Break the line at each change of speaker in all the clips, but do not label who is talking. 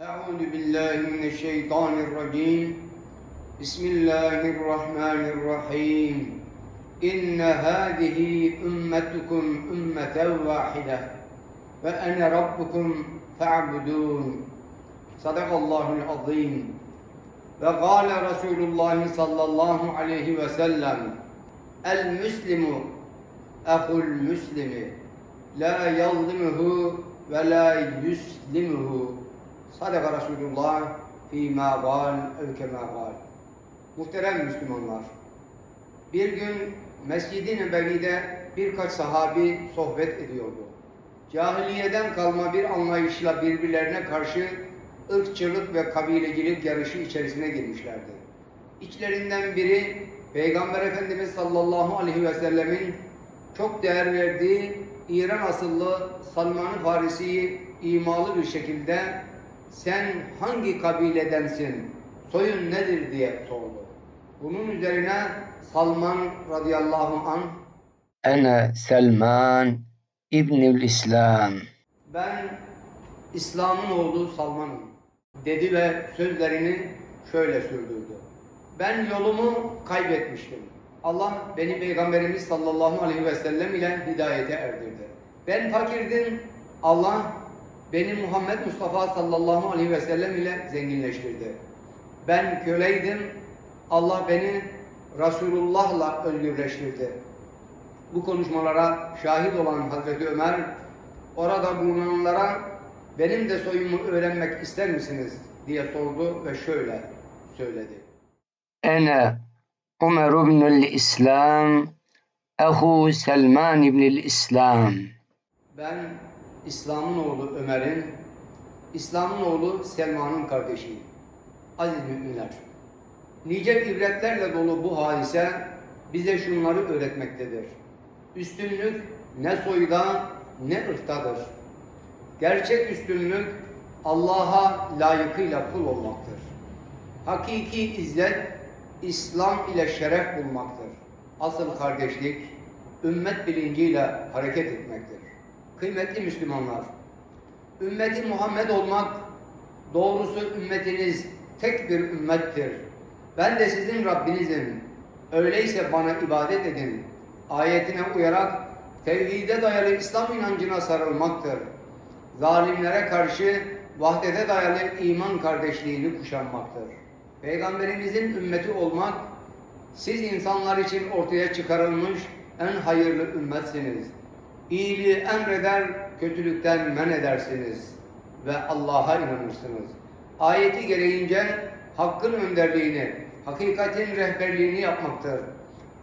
أعوذ بالله من الشيطان الرجيم بسم الله الرحمن الرحيم إن هذه أمتكم أمة واحدة وأنا ربكم فاعبدون صدق الله العظيم وقال رسول الله صلى الله عليه وسلم المسلم أخو المسلم لا يظلمه ولا يسلمه Sadaka Resulullah fîmâ gâl evkemâ gâl. Muhterem Müslümanlar, bir gün Mescid-i Nebevi'de birkaç sahabi sohbet ediyordu. Cahiliyeden kalma bir anlayışla birbirlerine karşı ırkçılık ve kabilecilik yarışı içerisine girmişlerdi. İçlerinden biri Peygamber Efendimiz sallallahu aleyhi ve sellemin çok değer verdiği İran asıllı Salman-ı Farisi'yi imalı bir şekilde sen hangi kabiledensin, soyun nedir diye sordu. Bunun üzerine Salman radıyallahu anh
Ene Selman İbnül İslam
Ben İslam'ın oğlu Salman'ım dedi ve sözlerini şöyle sürdürdü. Ben yolumu kaybetmiştim. Allah beni Peygamberimiz sallallahu aleyhi ve sellem ile hidayete erdirdi. Ben fakirdim, Allah Beni Muhammed Mustafa sallallahu aleyhi ve sellem ile zenginleştirdi. Ben köleydim. Allah beni Resulullah'la özgürleştirdi. Bu konuşmalara şahit olan Hazreti Ömer, orada bulunanlara benim de soyumu öğrenmek ister misiniz diye sordu ve şöyle söyledi.
Ene Ömer ibnül İslam, ehu Selman ibnül İslam.
Ben İslam'ın oğlu Ömer'in, İslam'ın oğlu Selman'ın kardeşiyim. Aziz müminler, nice ibretlerle dolu bu hadise bize şunları öğretmektedir. Üstünlük ne soyda ne ırktadır. Gerçek üstünlük Allah'a layıkıyla kul olmaktır. Hakiki izzet İslam ile şeref bulmaktır. Asıl kardeşlik ümmet bilinciyle hareket etmektir. Kıymetli Müslümanlar, ümmeti Muhammed olmak doğrusu ümmetiniz tek bir ümmettir. Ben de sizin Rabbinizim. Öyleyse bana ibadet edin. Ayetine uyarak tevhide dayalı İslam inancına sarılmaktır. Zalimlere karşı vahdete dayalı iman kardeşliğini kuşanmaktır. Peygamberimizin ümmeti olmak, siz insanlar için ortaya çıkarılmış en hayırlı ümmetsiniz. İyiliği emreder, kötülükten men edersiniz ve Allah'a inanırsınız. Ayeti gereğince hakkın önderliğini, hakikatin rehberliğini yapmaktır.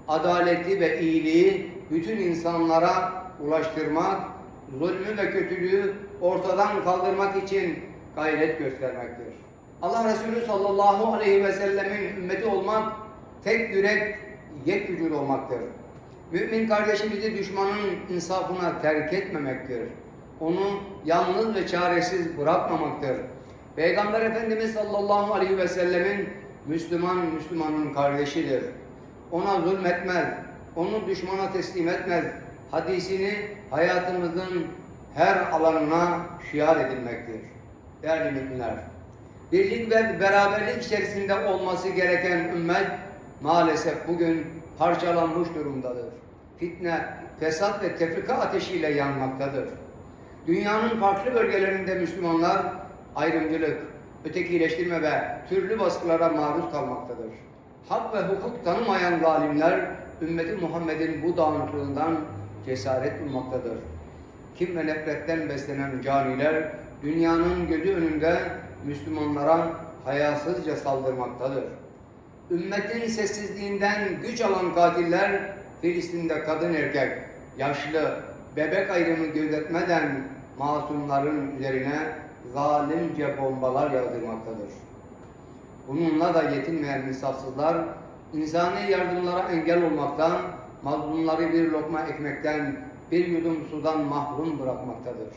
Adaleti ve iyiliği bütün insanlara ulaştırmak, zulmü ve kötülüğü ortadan kaldırmak için gayret göstermektir. Allah Resulü sallallahu aleyhi ve sellemin ümmeti olmak, tek yürek, yek vücut olmaktır. Mümin kardeşimizi düşmanın insafına terk etmemektir. Onu yalnız ve çaresiz bırakmamaktır. Peygamber Efendimiz sallallahu aleyhi ve sellemin Müslüman Müslümanın kardeşidir. Ona zulmetmez, onu düşmana teslim etmez. Hadisini hayatımızın her alanına şiar edilmektir. Değerli müminler, birlik ve beraberlik içerisinde olması gereken ümmet maalesef bugün parçalanmış durumdadır. Fitne, fesat ve tefrika ateşiyle yanmaktadır. Dünyanın farklı bölgelerinde Müslümanlar ayrımcılık, ötekileştirme ve türlü baskılara maruz kalmaktadır. Hak ve hukuk tanımayan zalimler ümmeti Muhammed'in bu dağınıklığından cesaret bulmaktadır. Kim ve nefretten beslenen caniler dünyanın gözü önünde Müslümanlara hayasızca saldırmaktadır. Ümmetin sessizliğinden güç alan katiller Filistin'de kadın erkek, yaşlı, bebek ayrımı gözetmeden masumların üzerine zalimce bombalar yağdırmaktadır. Bununla da yetinmeyen insafsızlar insani yardımlara engel olmaktan, mazlumları bir lokma ekmekten, bir yudum sudan mahrum bırakmaktadır.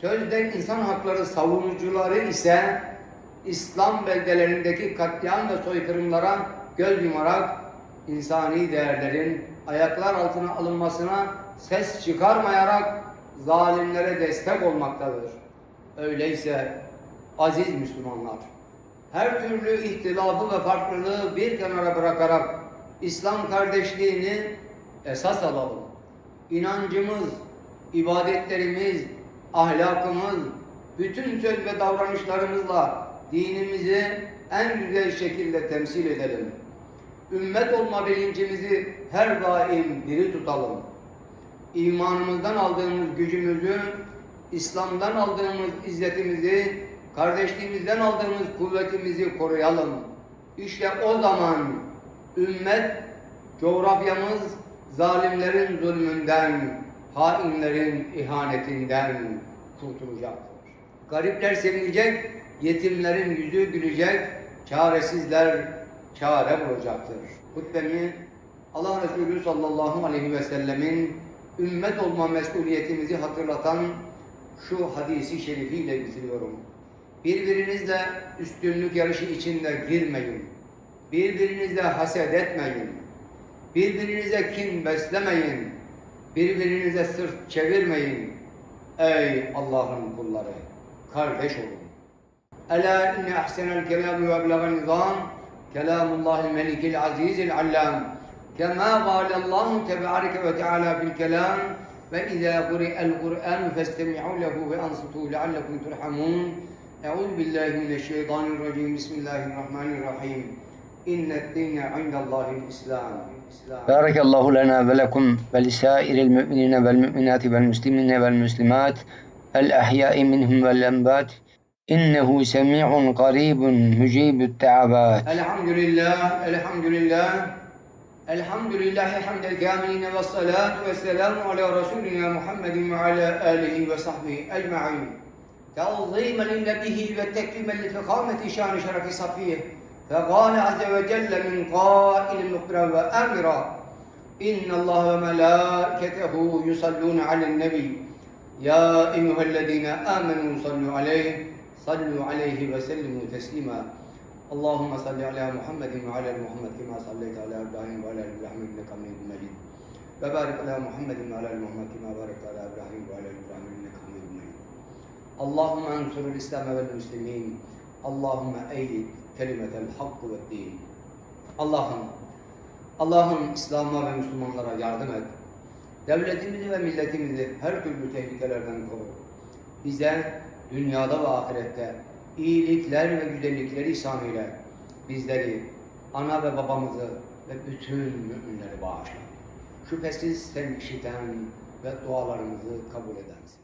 Sözde insan hakları savunucuları ise İslam beldelerindeki katliam ve soykırımlara göz yumarak insani değerlerin ayaklar altına alınmasına ses çıkarmayarak zalimlere destek olmaktadır. Öyleyse Aziz Müslümanlar, her türlü ihtilafı ve farklılığı bir kenara bırakarak İslam kardeşliğini esas alalım. İnancımız, ibadetlerimiz, ahlakımız, bütün söz ve davranışlarımızla dinimizi en güzel şekilde temsil edelim. Ümmet olma bilincimizi her daim diri tutalım. İmanımızdan aldığımız gücümüzü, İslam'dan aldığımız izzetimizi, kardeşliğimizden aldığımız kuvvetimizi koruyalım. İşte o zaman ümmet, coğrafyamız zalimlerin zulmünden, hainlerin ihanetinden kurtulacaktır. Garipler sevinecek, yetimlerin yüzü gülecek, çaresizler çare bulacaktır. Hutbemi Allah Resulü sallallahu aleyhi ve sellemin ümmet olma mesuliyetimizi hatırlatan şu hadisi şerifiyle bitiriyorum. Birbirinizle üstünlük yarışı içinde girmeyin. Birbirinizle haset etmeyin. Birbirinize kin beslemeyin. Birbirinize sırt çevirmeyin. Ey Allah'ın kulları, kardeş olun. Ela inne ahsenel kelamü ve eblegan nizam kelamullahil melikil azizil allam kema gâlellâhu tebareke ve teâlâ fil kelam ve izâ kuri'el kur'an festemi'u lehu ve ansitû leallekum turhamûn Euzu billahi mineşşeytanirracim. Bismillahirrahmanirrahim. İnne'd-dîne indallâhi'l İslam. Barakallahu
lena ve lekum ve lisairil mu'minina vel mu'minati vel muslimina vel muslimat. الأحياء منهم والأنبات إنه سميع قريب مجيب
التعبات. الحمد لله الحمد لله الحمد لله حمد الكاملين والصلاة والسلام على رسولنا محمد وعلى آله وصحبه أجمعين. تعظيما لنبيه وتكريما لفخامة شان شرف صفيه. فقال عز وجل من قائل مخبرا وأمرا إن الله وملائكته يصلون على النبي. يا أيها الذين آمنوا صلوا عليه صلوا عليه وسلموا تسليما. اللهم صل على محمد وعلى محمد كما صليت على إبراهيم وعلى آل إبراهيم إنك حميد مجيد. وبارك على محمد وعلى آل محمد كما باركت على إبراهيم وعلى آل إبراهيم إنك حميد مجيد. اللهم انصر الإسلام والمسلمين. اللهم أيد كلمة الحق والدين. Allah'ım Allah'ım İslam'a ve Müslümanlara yardım et. Devletimizi ve milletimizi her türlü tehlikelerden koru. Bize dünyada ve ahirette iyilikler ve güzellikleri ihsan eyle. Bizleri, ana ve babamızı ve bütün müminleri bağışla. Şüphesiz sen işiten ve dualarımızı kabul edensin.